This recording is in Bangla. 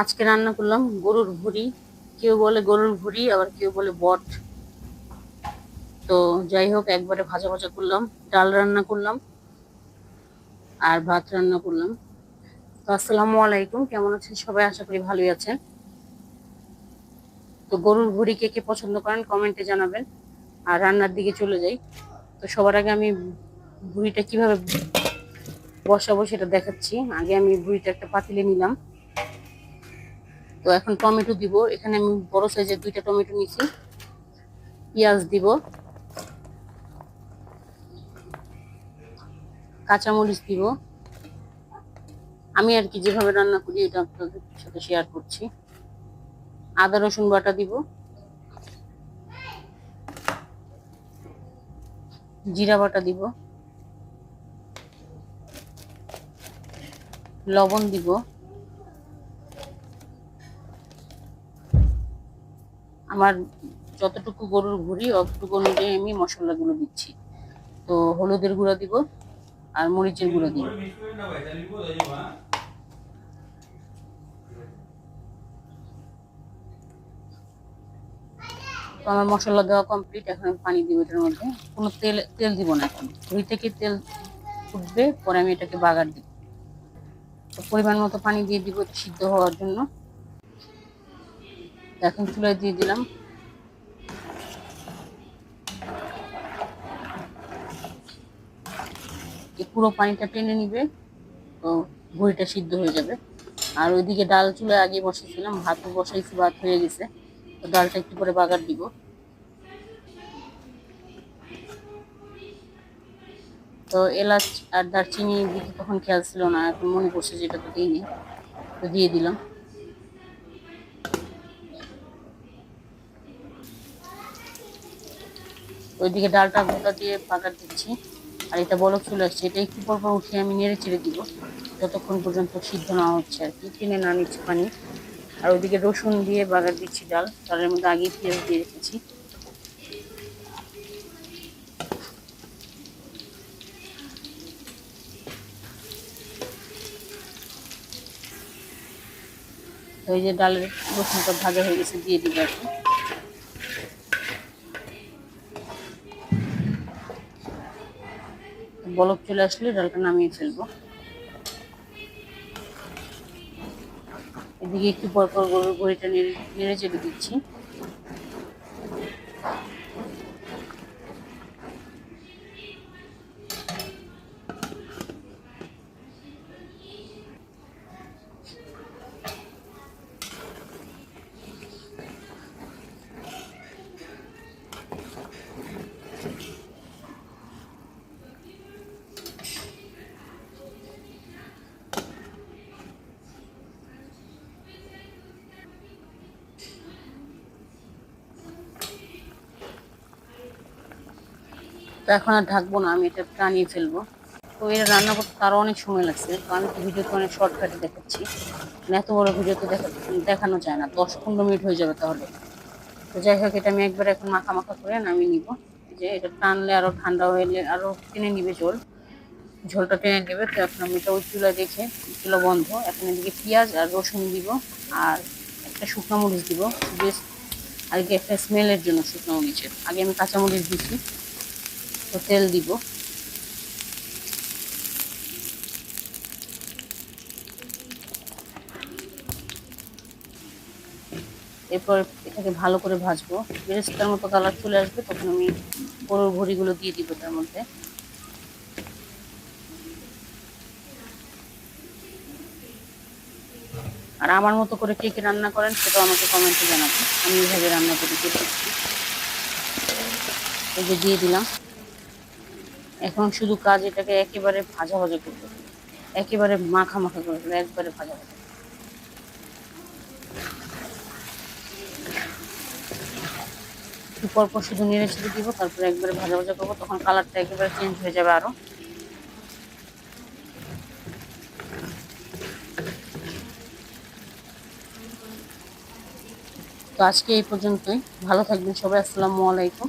আজকে রান্না করলাম গরুর ভুড়ি। কেউ বলে গরুর ভুড়ি, আবার কেউ বলে বট। তো যাই হোক, একবারে ভাজা ভাজা করলাম, ডাল রান্না করলাম, আর ভাত রান্না করলাম। তো আসসালামু আলাইকুম, কেমন আছেন সবাই? আশা করি ভালোই আছেন। তো গরুর ভুড়ি কে কে পছন্দ করেন কমেন্টে জানাবেন, আর রান্নার দিকে চলে যাই। তো সবার আগে আমি ভুড়িটা কীভাবে বসাবো সেটা দেখাচ্ছি। আগে আমি ভুড়িটা একটা পাতিলে নিলাম। তো এখন টমেটো দিব। এখানে আমি বড় সাইজের দুইটা টমেটো নিছি পেঁয়াজ দিব। কাঁচামরিচ দিব। আমি আর কি যেভাবে রান্না করি, এটা আপনাদের সাথে শেয়ার করছি। আদা, রসুন বাটা দিব। জিরা বাটা দিব। লবণ দিব। আমার যতটুকু গরুর ভুড়ি, অতটুকু অনুযায়ী আমি মশলাগুলো দিচ্ছি। তো হলুদের গুঁড়া দিব আর মরিচের গুঁড়া দিব। তো আমার মশলা দেওয়া কমপ্লিট এখন আমি পানি দিব এটার মধ্যে। কোনো তেল তেল দিব না এখন। ভুড়ি থেকে তেল ফুটবে, পরে আমি এটাকে বাগার দিব। পরিমাণ মতো পানি দিয়ে দিব সিদ্ধ হওয়ার জন্য। এখন চুলায় দিয়ে দিলাম। পুরো পানিটা টেনে নিবে, তো ভুঁড়িটা সিদ্ধ হয়ে যাবে। আর ওইদিকে ডাল চুলায় আগে বসেছিলাম ভাত বসাইছি, ভাত হয়ে গেছে। তো ডালটা একটু করে বাগার দিব। তো এলাচ আর দারচিনি দিতে তখন খেয়াল ছিল না, এখন মনে পড়ছে যেটা তো দিইনি। তো দিয়ে দিলাম। ওইদিকে ডালটা গোটা দিয়ে পাকার দিচ্ছি। আর এটা বলক চলে আসছে। এটা একটু পর পর উঠিয়ে আমি নেড়ে চেড়ে দিব। যতক্ষণ পর্যন্ত সিদ্ধ না হচ্ছে আর কি। কিনে না নিচ্ছে পানি। আর ওইদিকে রসুন দিয়ে বাগার দিচ্ছি ডাল। ডালের মধ্যে আগেই পেঁয়াজ দিয়ে রেখেছি। ওই যে ডালের রসুনটা ভাজা হয়ে গেছে, দিয়ে দিব আর কি। বলক চলে আসলে ডালটা নামিয়ে ফেলব। এদিকে একটু পরপর পর গরুর গড়িটা নেড়ে নেড়ে চেপে দিচ্ছি। তো এখন আর ঢাকবো না, আমি এটা টানিয়ে ফেলব। তো এটা রান্না করতে তারও অনেক সময় লাগছে, তো আমি তো ভিডিওতে অনেক শর্টকাটে দেখাচ্ছি। মানে এত বড় ভিডিওতে দেখা দেখানো যায় না, দশ পনেরো মিনিট হয়ে যাবে তাহলে। তো যাই হোক, এটা আমি একবার এখন মাখা মাখা করে নামিয়ে নিব। যে এটা টানলে আরও ঠান্ডা হলে আরও টেনে নিবে ঝোল। ঝোলটা টেনে নেবে, তো এখন আমি এটা ওই চুলা দেখে চুলা বন্ধ। এখন এদিকে পেঁয়াজ আর রসুন দিব আর একটা শুকনো মরিচ দিব। বেশ আগে একটা স্মেলের জন্য শুকনো মরিচের। আগে আমি কাঁচামরিচ দিচ্ছি তেল দিব। এরপর এটাকে ভালো করে ভাজবো। বেরেস্তার মতো কালার চলে আসবে, তখন আমি গরুর ভরিগুলো দিয়ে দিব তার মধ্যে। আর আমার মতো করে কে কে রান্না করেন সেটাও আমাকে কমেন্টে জানাবেন। আমি এইভাবে রান্না করি এই দিয়ে দিলাম। এখন শুধু কাজ এটাকে একেবারে ভাজা ভাজা করতে একেবারে মাখা মাখা করে দেবে একবারে ভাজা ভাজা। একটু পরপর শুধু নেড়ে ছেড়ে দিব, তারপরে একবারে ভাজা ভাজা করব, তখন কালারটা একেবারে চেঞ্জ হয়ে যাবে আরও। তো আজকে এই পর্যন্তই। ভালো থাকবেন সবাই, আসসালামু আলাইকুম।